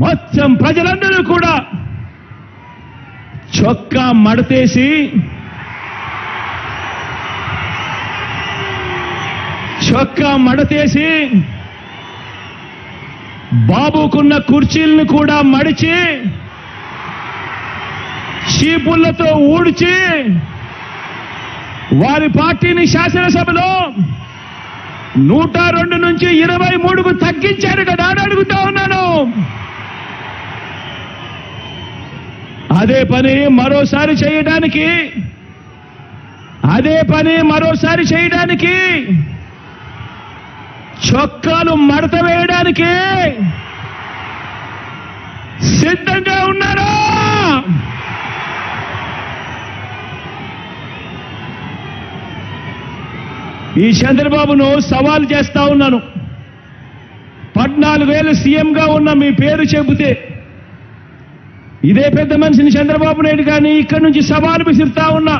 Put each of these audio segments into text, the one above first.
మొత్తం ప్రజలందరూ కూడా చొక్కా మడతేసి చొక్కా మడతేసి బాబుకున్న కుర్చీలను కూడా మడిచి చీపుళ్ళతో ఊడ్చి వారి పార్టీని శాసనసభలో నూట రెండు నుంచి ఇరవై మూడుకు తగ్గించారు కదా అని అడుగుతా ఉన్నాను అదే పని మరోసారి చేయడానికి. అదే పని మరోసారి చేయడానికి. చొక్కాలు మడత వేయడానికి. సిద్ధంగా ఉన్నారా? ఈ చంద్రబాబును సవాల్ చేస్తా ఉన్నాను. పద్నాలుగు వేలు సీఎంగా ఉన్న మీ పేరు చెబితే ఇదే పెద్ద మనిషిని చంద్రబాబు నాయుడు కానీ ఇక్కడి నుంచి సవాలు విసిరుతా ఉన్నా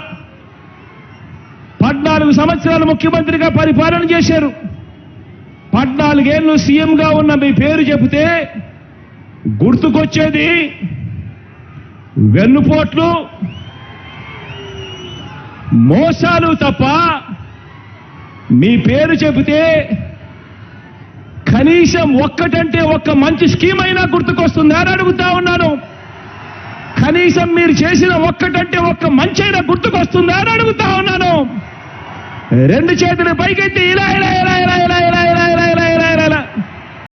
పద్నాలుగు సంవత్సరాలు ముఖ్యమంత్రిగా పరిపాలన చేశారు. పద్నాలుగేళ్ళు సీఎంగా ఉన్న మీ పేరు చెబితే గుర్తుకొచ్చేది వెన్నుపోట్లు మోసాలు తప్ప మీ పేరు చెబితే కనీసం ఒక్కటంటే ఒక్క మంచి స్కీమ్ అయినా గుర్తుకొస్తుందా అని అడుగుతా ఉన్నాను. కనీసం మీరు చేసిన ఒక్కటంటే ఒక్క మంచి అయినా గుర్తుకొస్తుందా అని అడుగుతా ఉన్నాను. రెండు చేతులు పైకెత్తి ఇలా ఇలా ఇలా